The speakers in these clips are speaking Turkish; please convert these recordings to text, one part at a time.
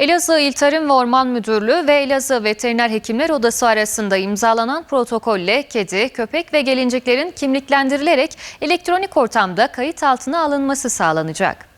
Elazığ İl Tarım ve Orman Müdürlüğü ve Elazığ Veteriner Hekimler Odası arasında imzalanan protokolle kedi, köpek ve gelinciklerin kimliklendirilerek elektronik ortamda kayıt altına alınması sağlanacak.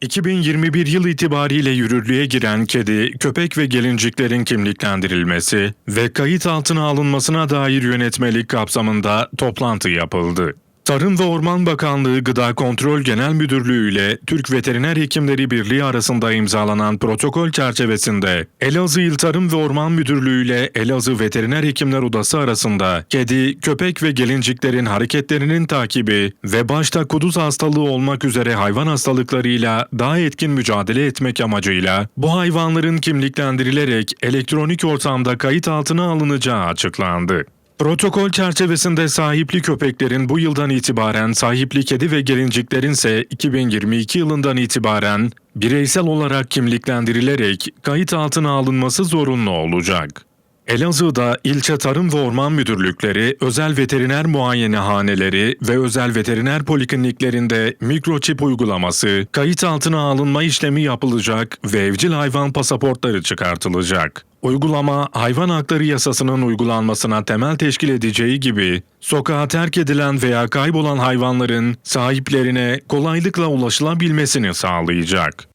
2021 yıl itibariyle yürürlüğe giren kedi, köpek ve gelinciklerin kimliklendirilmesi ve kayıt altına alınmasına dair yönetmelik kapsamında toplantı yapıldı. Tarım ve Orman Bakanlığı Gıda Kontrol Genel Müdürlüğü ile Türk Veteriner Hekimleri Birliği arasında imzalanan protokol çerçevesinde Elazığ İl Tarım ve Orman Müdürlüğü ile Elazığ Veteriner Hekimler Odası arasında kedi, köpek ve gelinciklerin hareketlerinin takibi ve başta kuduz hastalığı olmak üzere hayvan hastalıklarıyla daha etkin mücadele etmek amacıyla bu hayvanların kimliklendirilerek elektronik ortamda kayıt altına alınacağı açıklandı. Protokol çerçevesinde sahipli köpeklerin bu yıldan itibaren sahipli kedi ve gelinciklerin ise 2022 yılından itibaren bireysel olarak kimliklendirilerek kayıt altına alınması zorunlu olacak. Elazığ'da ilçe tarım ve orman müdürlükleri, özel veteriner muayenehaneleri ve özel veteriner polikliniklerinde mikroçip uygulaması, kayıt altına alınma işlemi yapılacak ve evcil hayvan pasaportları çıkartılacak. Uygulama, hayvan hakları yasasının uygulanmasına temel teşkil edeceği gibi, sokağa terk edilen veya kaybolan hayvanların sahiplerine kolaylıkla ulaşılabilmesini sağlayacak.